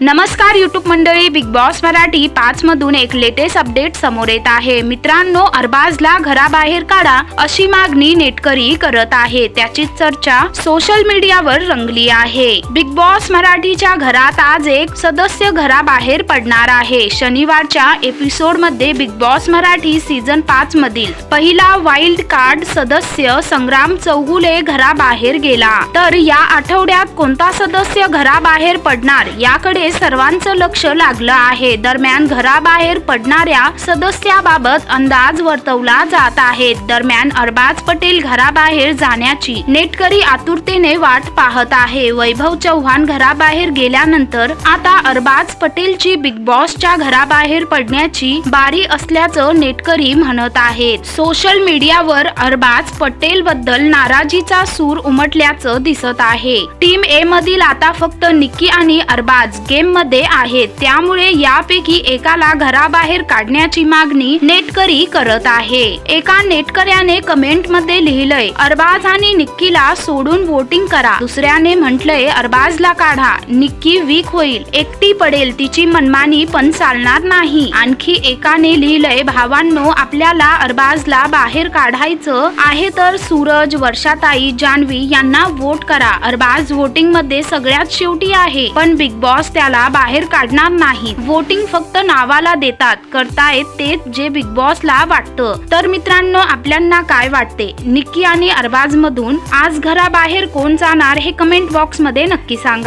नमस्कार युट्यूब मंडळी big Boss Marathi पाच मधून एक लेटेस्ट अपडेट समोर येत आहे. मित्रांनो अरबाजला घराबाहेर काढा अशी मागणी नेटकरी करत आहे. त्याची चर्चा सोशल मीडियावर रंगली आहे. बिग बॉस मराठीच्या घरात आज एक सदस्य घराबाहेर पडणार आहे. शनिवारच्या एपिसोडमध्ये बिग बॉस मराठी सीझन पाच मधील पहिला वाईल्ड कार्ड सदस्य संग्राम चौगुले घराबाहेर गेला. तर या आठवड्यात कोणता सदस्य घराबाहेर पडणार? याकडे सर्वांचं लक्ष लागलं आहे. दरम्यान घराबाहेर पडणाऱ्या सदस्याबाबत अंदाज वर्तवला जात आहे. दरम्यान अरबाज पटेल घराबाहेर जाण्याची नेटकरी आतुरतेने वाट पाहत आहे. वैभव चव्हाण घराबाहेर गेल्यानंतर आता अरबाज पटेलची बिग बॉसच्या घराबाहेर पडण्याची बारी असल्याचं नेटकरी म्हणत आहेत सोशल मीडियावर अरबाज पटेल बद्दल नाराजीचा सूर उमटल्याचं दिसत आहे. टीम ए मधील आता फक्त निक्की आणि अरबाज. गेममध्ये आहेत. त्यामुळे यापैकी एकाला घराबाहेर काढण्याची मागणी नेटकरी करत आहे. एका नेटकऱ्याने कमेंटमध्ये लिहिलंय अरबाज आणि निक्कीला सोडून वोटिंग करा. दुसऱ्याने म्हटलंय अरबाजला काढा. निक्की वीक होईल. एकटी पडेल. तिची मनमानी पण चालणार नाही. आणखी एकाने लिहिलंय भावांनो आपल्याला अरबाजला बाहेर काढायचं आहे तर सूरज वर्षाताई जान्हवी यांना वोट करा. अरबाज वोटिंगमध्ये सगळ्यात शेवटी आहे. पण बिग बॉस त्याला बाहेर काढणार नाही वोटिंग फक्त नावाला देतात. करतायत ते जे बिग बॉसला वाटतं. तर मित्रांनो आपल्यांना काय वाटते? निक्की आणि अरबाज मधून आज घराबाहेर कोण जाणार हे कमेंट बॉक्समध्ये नक्की सांगा.